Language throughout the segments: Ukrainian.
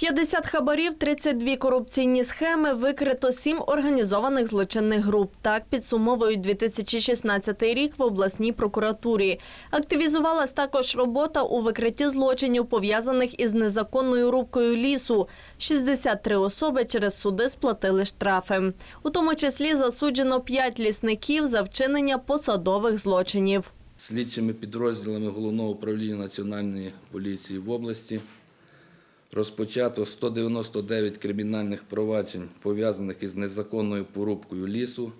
50 хабарів, 32 корупційні схеми, викрито 7 організованих злочинних груп. Так підсумовують 2016 рік в обласній прокуратурі. Активізувалась також робота у викритті злочинів, пов'язаних із незаконною рубкою лісу. 63 особи через суди сплатили штрафи. У тому числі засуджено 5 лісників за вчинення посадових злочинів. слідчими підрозділами Головного управління Національної поліції в області розпочато 199 кримінальних проваджень, пов'язаних із незаконною порубкою лісу,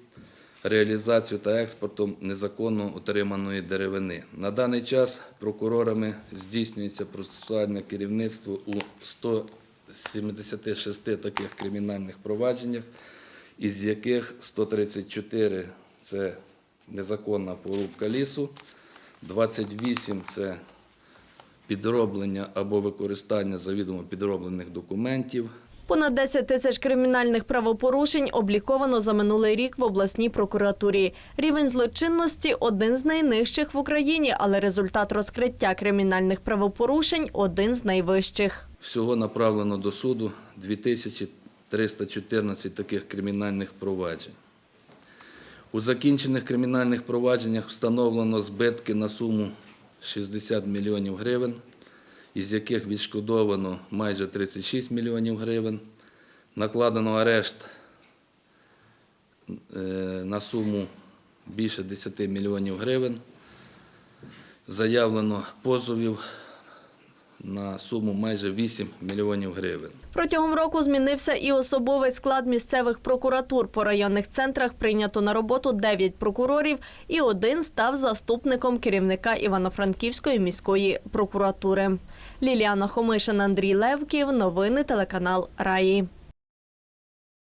реалізацією та експортом незаконно отриманої деревини. На даний час прокурорами здійснюється процесуальне керівництво у 176 таких кримінальних провадженнях, із яких 134 – це незаконна порубка лісу, 28 – це підроблення або використання завідомо підроблених документів, Понад 10 тисяч кримінальних правопорушень обліковано за минулий рік в обласній прокуратурі. Рівень злочинності один з найнижчих в Україні, але результат розкриття кримінальних правопорушень один з найвищих. Всього направлено до суду 2314 таких кримінальних проваджень. У закінчених кримінальних провадженнях встановлено збитки на суму 60 мільйонів гривень, із яких відшкодовано майже 36 мільйонів гривень, накладено арешт е, на суму більше 10 мільйонів гривень, заявлено позовів на суму майже 8 мільйонів гривень. Протягом року змінився і особовий склад місцевих прокуратур. По районних центрах прийнято на роботу 9 прокурорів і один став заступником керівника Івано-Франківської міської прокуратури. Ліліана Хомишин, Андрій Левків. Новини телеканал Раї.